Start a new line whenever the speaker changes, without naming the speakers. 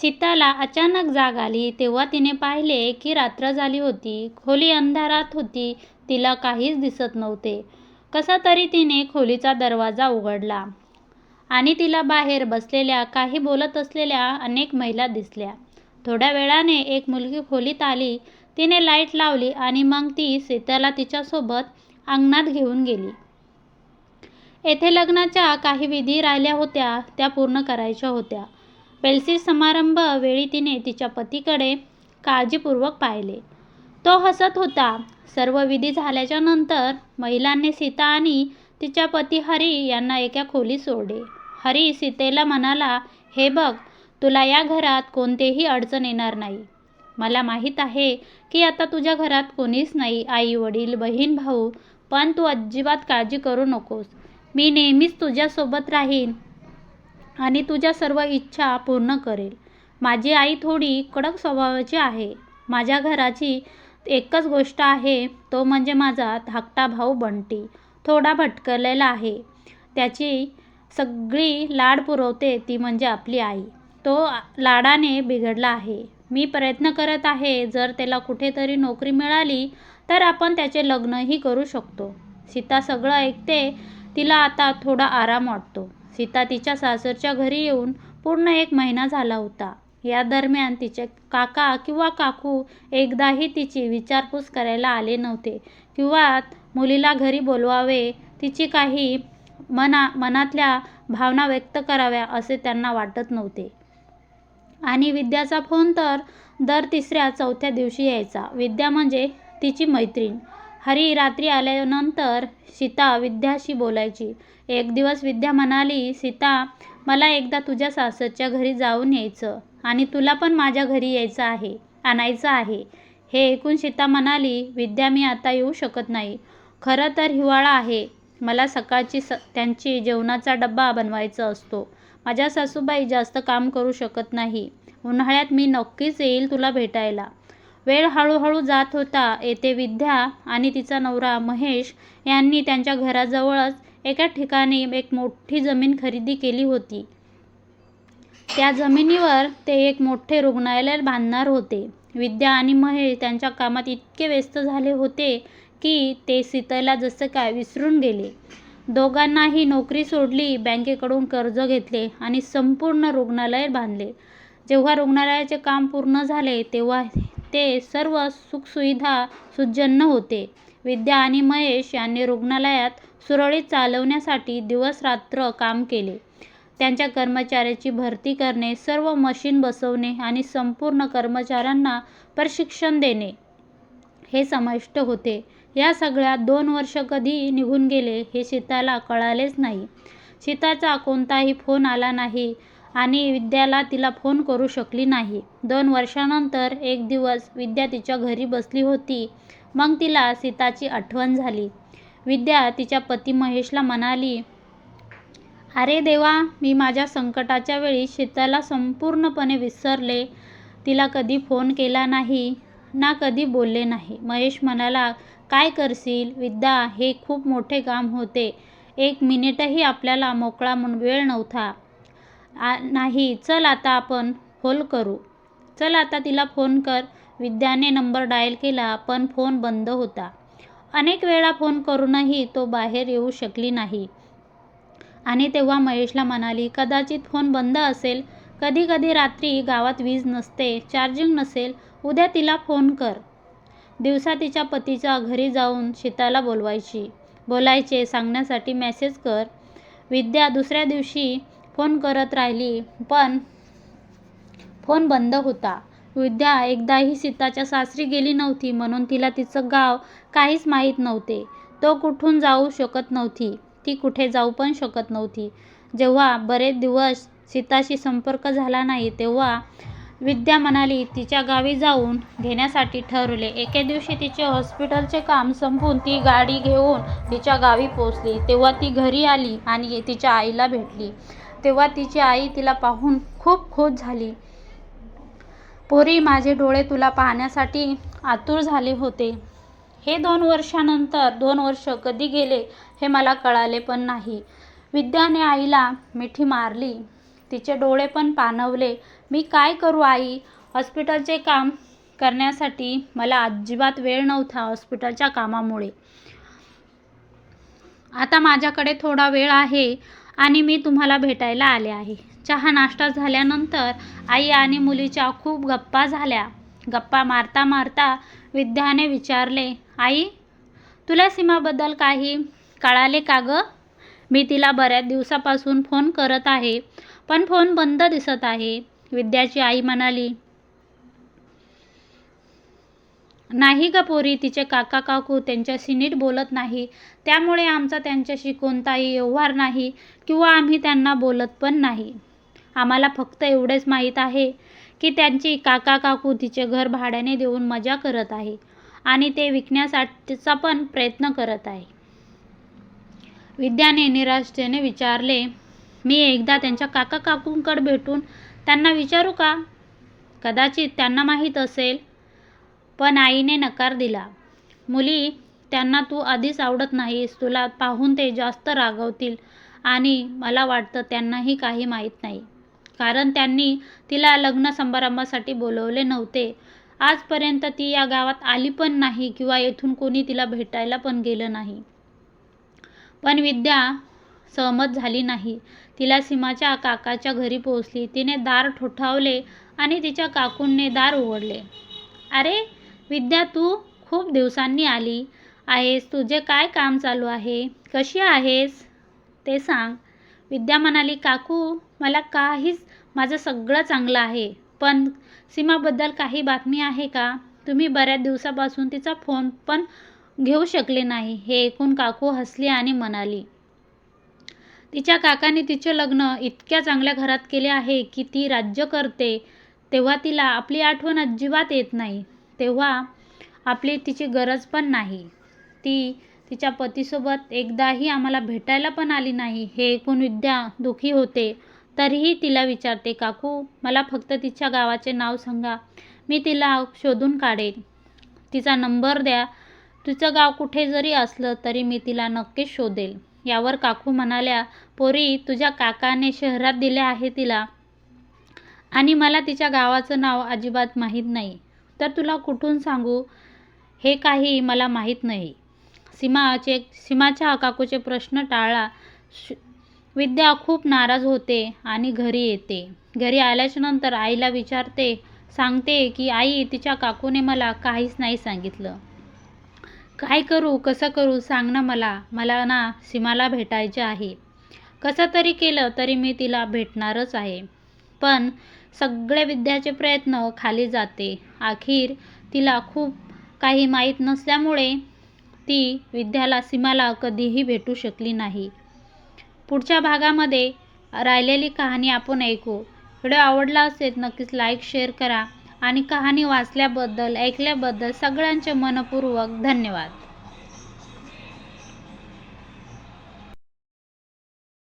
सीताला अचानक जाग आली तेव्हा तिने पाहिले की रात्र झाली होती. खोली अंधारात होती. तिला काहीच दिसत नव्हते. कसा तरी तिने खोलीचा दरवाजा उघडला आणि तिला बाहेर बसलेल्या काही बोलत असलेल्या अनेक महिला दिसल्या. थोड्या वेळाने एक मुलगी खोलीत आली. तिने लाइट लावली आणि मग ती सीताला तिच्यासोबत अंगणात घेऊन गेली. येथे लग्नाच्या काही विधी राहिल्या होत्या त्या पूर्ण करायच्या होत्या. पेलसिस समारंभ वेळी तिने तिच्या पतीकडे काळजीपूर्वक पाहिले. तो हसत होता. सर्व विधी झाल्याच्यानंतर महिलांनी सीता आणि तिच्या पती हरी यांना एका खोलीत सोडले. हरी सीतेला म्हणाला हे बघ तुला या घरात कोणतेही अडचण येणार नाही. मला माहीत आहे की आता तुझ्या घरात कोणीच नाही आई वडील बहीण भाऊ पण तू अजिबात काळजी करू नकोस. मी नेहमीच तुझ्यासोबत राहीन आणि तुझ्या सर्व इच्छा पूर्ण करेल माझी आई थोडी कडक स्वभावाची आहे. माझ्या घराची एकच गोष्ट आहे तो म्हणजे माझा धाकटा भाऊ बंटी. थोडा भटकलेला आहे. त्याची सगळी लाड पुरवते ती म्हणजे आपली आई. तो लाडाने बिघडला आहे. मी प्रयत्न करत आहे जर त्याला कुठेतरी नोकरी मिळाली तर आपण त्याचे लग्नही करू शकतो. सीता सगळं ऐकते. तिला आता थोडा आराम वाटतो. सीता तिच्या सासरच्या घरी येऊन पूर्ण एक महिना झाला होता. या दरम्यान तिचे काका किंवा काकू एकदाही तिची विचारपूस करायला आले नव्हते किंवा मुलीला घरी बोलवावे तिची काही मना मनातल्या भावना व्यक्त कराव्या असे त्यांना वाटत नव्हते. आणि विद्याचा फोन तर दर तिसऱ्या चौथ्या दिवशी यायचा. विद्या म्हणजे तिची मैत्रीण. हरी रात्री आल्यानंतर सीता विद्याशी बोलायची. एक दिवस विद्या म्हणाली सीता मला एकदा तुझ्या सासरच्या घरी जाऊन यायचं आणि तुला पण माझ्या घरी यायचं आहे आणायचं आहे. हे ऐकून सीता म्हणाली विद्या मी आता येऊ शकत नाही. खरं तर हिवाळा आहे. मला सकाळची स त्यांची जेवणाचा डब्बा बनवायचा असतो. माझ्या सासूबाई जास्त काम करू शकत नाही. उन्हाळ्यात मी नक्कीच येईल तुला भेटायला. वेळ हळूहळू जात होता. येथे विद्या आणि तिचा नवरा महेश यांनी त्यांच्या घराजवळच एका ठिकाणी एक मोठी जमीन खरेदी केली होती. त्या जमिनीवर ते एक मोठे रुग्णालय बांधणार होते. विद्या आणि महेश त्यांच्या कामात इतके व्यस्त झाले होते की ते सीतेला जसं काय विसरून गेले. दोघांनाही नोकरी सोडली. बँकेकडून कर्ज घेतले आणि संपूर्ण रुग्णालय बांधले. जेव्हा रुग्णालयाचे काम पूर्ण झाले तेव्हा ते सर्व सुखसुविधा सुसज्ज होते. विद्या आणि महेश यांनी रुग्णालयात सुरळीत चालवण्यासाठी दिवसरात्र काम केले. त्यांच्या कर्मचाऱ्यांची भरती करणे, सर्व मशीन बसवणे आणि संपूर्ण कर्मचाऱ्यांना प्रशिक्षण देणे हे समाविष्ट होते. या सगळ्यात दोन वर्ष कधी निघून गेले हे सीताला कळालेच नाही. सीताचा कोणताही फोन आला नाही आणि विद्याला तिला फोन करू शकली नाही. दोन वर्षानंतर एक दिवस विद्या तिच्या घरी बसली होती. मग तिला सीताची आठवण झाली. विद्या तिच्या पती महेशला म्हणाली अरे देवा मी माझ्या संकटाच्या वेळी सीताला संपूर्णपणे विसरले. तिला कधी फोन केला नाही ना कधी बोलले नाही. महेश म्हणाला काय करशील विद्या हे खूप मोठे काम होते. एक मिनिटही आपल्याला मोकळा वेळ नव्हता. आ नाही चल आता आपण फोन करू. चल आता तिला फोन कर. विद्याने नंबर डायल केला पण फोन बंद होता. अनेक वेळा फोन करूनही तो बाहेर येऊ शकली नाही. आणि तेव्हा महेशला म्हणाली कदाचित फोन बंद असेल. कधी कधी रात्री गावात वीज नसते. चार्जिंग नसेल. उद्या तिला फोन कर. दिवसा तिच्या पतीच्या घरी जाऊन सीताला बोलायचे सांगण्यासाठी मेसेज कर. विद्या दुसऱ्या दिवशी फोन करत राहिली पण फोन बंद होता. विद्या एकदाही सीताच्या सासरी गेली नव्हती म्हणून तिला तिचं गाव काहीच माहीत नव्हते. तो कुठून जाऊ शकत नव्हती. ती कुठे जाऊ पण शकत नव्हती. जेव्हा बरेच दिवस सीताशी संपर्क झाला नाही तेव्हा विद्या म्हणाली तिच्या गावी जाऊन घेण्यासाठी ठरवले. एके दिवशी तिचे हॉस्पिटलचे काम संपून ती गाडी घेऊन तिच्या गावी पोहोचली. तेव्हा ती घरी आली आणि तिच्या आईला भेटली तेव्हा तिची आई तिला पाहून खूप खुश झाली. पोरी माझे डोळे तुला पाहण्यासाठी आतुर झाले होते. हे दोन वर्षानंतर दोन वर्ष कधी गेले हे मला कळाले पण नाही. विद्याने आईला मिठी मारली. तिचे डोळे पण पाणवले मी काय करू आई हॉस्पिटलचे काम करण्यासाठी मला अजिबात वेळ नव्हता हॉस्पिटलच्या कामामुळे आता माझ्याकडे थोडा वेळ आहे आणि मी तुम्हाला भेटायला आले आहे. चहा नाश्ता झाल्यानंतर आई आणि मुलीच्या खूप गप्पा झाल्या. गप्पा मारता मारता विद्याने विचारले आई तुला सीमाबद्दल काही कळाले का गं? मी तिला बऱ्याच दिवसापासून फोन करत आहे पण फोन बंद दिसत आहे. विद्याची आई म्हणाली नाही ग पोरी तिचे काका काकू त्यांच्याशी नीट बोलत नाही. त्यामुळे आमचा त्यांच्याशी कोणताही व्यवहार नाही किंवा आम्ही त्यांना बोलत पण नाही. आम्हाला फक्त एवढेच माहीत आहे की त्यांची काका काकू तिचे घर भाड्याने देऊन मजा करत आहे आणि ते विकण्यासाठीचा पण प्रयत्न करत आहे. विद्याने निराशेने विचारले मी एकदा त्यांच्या काका काकूंकडे भेटून त्यांना विचारू का? कदाचित त्यांना माहीत असेल पण आईने नकार दिला. मुली त्यांना तू आधीच आवडत नाहीस. तुला पाहून ते जास्त रागवतील आणि मला वाटतं त्यांनाही काही माहीत नाही. कारण त्यांनी तिला लग्न समारंभासाठी बोलवले नव्हते. आजपर्यंत ती या गावात आली पण नाही किंवा येथून कोणी तिला भेटायला पण गेलं नाही. पण विद्या सहमत झाली नाही. तिला सीमाच्या काकाच्या घरी पोहोचली. तिने दार ठोठावले आणि तिच्या काकूंने दार उघडले. अरे विद्या तू खूप दिवसांनी आली आहेस. तुझे काय काम चालू आहे? कशी आहेस? ते सांग. विद्या म्हणाली काकू मला काहीच माझं सगळं चांगलं आहे. पण सीमाबद्दल काही बातमी आहे का? तुम्ही बऱ्याच दिवसापासून तिचा फोन पण घेऊ शकले नाही. हे ऐकून काकू हसली आणि म्हणाली तिच्या काकाने तिचे लग्न इतक्या चांगल्या घरात केले आहे की ती राज्य करते. तेव्हा तिला आपली आठवण अजिबात येत नाही. तेव्हा आपली तिची गरज पण नाही. ती तिच्या पतीसोबत एकदाही आम्हाला भेटायला पण आली नाही. हे ऐकून विद्या दुःखी होते. तरीही तिला विचारते काकू मला फक्त तिच्या गावाचे नाव सांगा. मी तिला शोधून काढेन. तिचा नंबर द्या. तिचं गाव कुठे जरी असलं तरी मी तिला नक्कीच शोधेल. यावर काकू म्हणाल्या पोरी तुझ्या काकाने शहरात दिले आहे तिला आणि मला तिच्या गावाचं नाव अजिबात माहीत नाही. तर तुला कुठून सांगू? हे काही मला माहीत नाही. सीमाचे सीमाच्या काकूचे प्रश्न टाळला विद्या खूप नाराज होते आणि घरी येते. घरी आल्याच्यानंतर आईला विचारते सांगते की आई तिच्या काकूने मला काहीच नाही सांगितलं. काय करू? कसं करू? सांग ना मला. मला ना सीमाला भेटायचे आहे. कसं तरी केलं तरी मी तिला भेटणारच आहे. पण सगळे विद्याचे प्रयत्न खाली जाते. अखेर तिला खूप काही माहीत नसल्यामुळे ती विद्याला सीमाला कधीही भेटू शकली नाही. पुढच्या भागामध्ये राहिलेली कहाणी आपण ऐकू. व्हिडिओ आवडला असेल नक्कीच लाईक शेअर करा आणि कहाणी वाचल्याबद्दल ऐकल्याबद्दल सगळ्यांचे मनपूर्वक धन्यवाद.